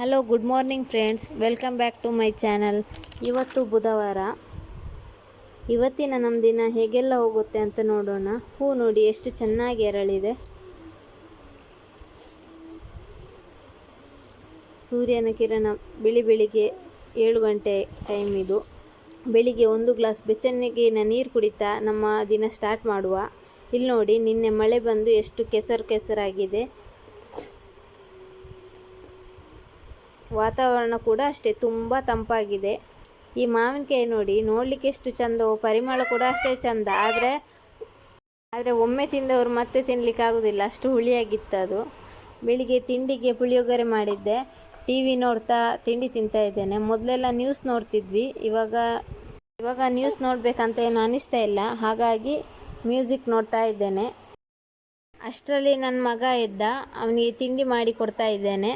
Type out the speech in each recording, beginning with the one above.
Hello good morning friends welcome back to my channel ಇವತ್ತು ಬುಧವಾರ. ಇವತ್ತಿನ ನಮ್ಮ ದಿನ ಹೇಗೆಲ್ಲ ಹೋಗುತ್ತೆ ಅಂತ ನೋಡೋಣ. ಹೂ ನೋಡಿ, ಎಷ್ಟು ಚೆನ್ನಾಗಿ ಎರಳಿದೆ. ಸೂರ್ಯನ ಕಿರಣ ಬಿಳಿ ಬೆಳಿಗ್ಗೆ ಏಳು ಗಂಟೆ ಟೈಮ್ ಇದು. ಬೆಳಿಗ್ಗೆ ಒಂದು ಗ್ಲಾಸ್ ಬೆಚ್ಚನೆಗಿನ ನೀರು ಕುಡಿತಾ ನಮ್ಮ ದಿನ ಸ್ಟಾರ್ಟ್ ಮಾಡುವ. ಇಲ್ಲಿ ನೋಡಿ ನಿನ್ನೆ ಮಳೆ ಬಂದು ಎಷ್ಟು ಕೆಸರು ಕೆಸರಾಗಿದೆ. ವಾತಾವರಣ ಕೂಡ ಅಷ್ಟೇ ತುಂಬ ತಂಪಾಗಿದೆ. ಈ ಮಾವಿನಕಾಯಿ ನೋಡಿ, ನೋಡಲಿಕ್ಕೆ ಎಷ್ಟು ಚಂದ, ಪರಿಮಳ ಕೂಡ ಅಷ್ಟೇ ಚಂದ. ಆದರೆ ಆದರೆ ಒಮ್ಮೆ ತಿಂದವರು ಮತ್ತೆ ತಿನ್ನಲಿಕ್ಕೆ ಆಗೋದಿಲ್ಲ. ಅಷ್ಟು ಹುಳಿಯಾಗಿತ್ತು ಅದು. ಬೆಳಿಗ್ಗೆ ತಿಂಡಿಗೆ ಪುಳಿಯೋಗರೆ ಮಾಡಿದ್ದೆ. ಟಿ ವಿ ನೋಡ್ತಾ ತಿಂಡಿ ತಿಂತಾ ಇದ್ದೇನೆ. ಮೊದಲೆಲ್ಲ ನ್ಯೂಸ್ ನೋಡ್ತಿದ್ವಿ. ಇವಾಗ ಇವಾಗ ನ್ಯೂಸ್ ನೋಡಬೇಕಂತ ಏನು ಅನಿಸ್ತಾ ಇಲ್ಲ. ಹಾಗಾಗಿ ಮ್ಯೂಸಿಕ್ ನೋಡ್ತಾ ಇದ್ದೇನೆ. ಅಷ್ಟರಲ್ಲಿ ನನ್ನ ಮಗ ಇದ್ದ. ಅವನಿಗೆ ತಿಂಡಿ ಮಾಡಿ ಕೊಡ್ತಾ ಇದ್ದೇನೆ.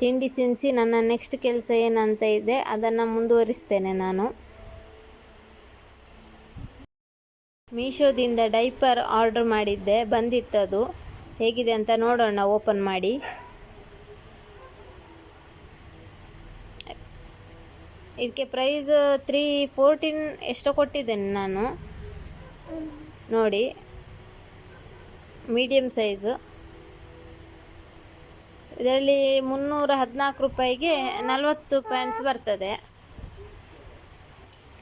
ತಿಂಡಿ ತಿನ್ನಿಸಿ ನನ್ನ ನೆಕ್ಸ್ಟ್ ಕೆಲಸ ಏನಂತ ಇದೆ, ಅದನ್ನು ಮುಂದುವರಿಸ್ತೇನೆ ನಾನು. ಮೀಶೋದಿಂದ ಡೈಪರ್ ಆರ್ಡರ್ ಮಾಡಿದ್ದೆ ಬಂದಿತ್ತದು ಹೇಗಿದೆ ಅಂತ ನೋಡೋಣ ಓಪನ್ ಮಾಡಿ. ಇದಕ್ಕೆ ಪ್ರೈಸ್ ತ್ರೀ ಫೋರ್ಟೀನ್ ಎಷ್ಟೋ ಕೊಟ್ಟಿದ್ದೇನೆ ನಾನು. ನೋಡಿ ಮೀಡಿಯಮ್ ಸೈಜು ಇದರಲ್ಲಿ ಮುನ್ನೂರ ಹದಿನಾಲ್ಕು ರೂಪಾಯಿಗೆ ನಲವತ್ತು ಪ್ಯಾಂಟ್ಸ್ ಬರ್ತದೆ.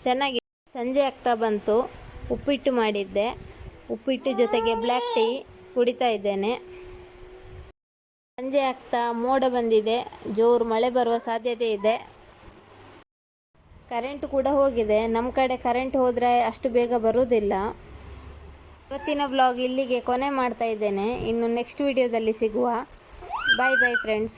ಚೆನ್ನಾಗಿ ಸಂಜೆ ಆಗ್ತಾ ಬಂತು. ಉಪ್ಪಿಟ್ಟು ಮಾಡಿದ್ದೆ. ಉಪ್ಪಿಟ್ಟು ಜೊತೆಗೆ ಬ್ಲ್ಯಾಕ್ ಟೀ ಕುಡಿತಾ ಇದ್ದೇನೆ. ಸಂಜೆ ಆಗ್ತಾ ಮೋಡ ಬಂದಿದೆ. ಜೋರು ಮಳೆ ಬರುವ ಸಾಧ್ಯತೆ ಇದೆ. ಕರೆಂಟ್ ಕೂಡ ಹೋಗಿದೆ. ನಮ್ಮ ಕಡೆ ಕರೆಂಟ್ ಹೋದರೆ ಅಷ್ಟು ಬೇಗ ಬರುವುದಿಲ್ಲ. ಇವತ್ತಿನ ವ್ಲಾಗ್ ಇಲ್ಲಿಗೆ ಕೊನೆ ಮಾಡ್ತಾ ಇದ್ದೇನೆ. ಇನ್ನು ನೆಕ್ಸ್ಟ್ ವಿಡಿಯೋದಲ್ಲಿ ಸಿಗುವ. ಬಾಯ್ ಬಾಯ್ ಫ್ರೆಂಡ್ಸ್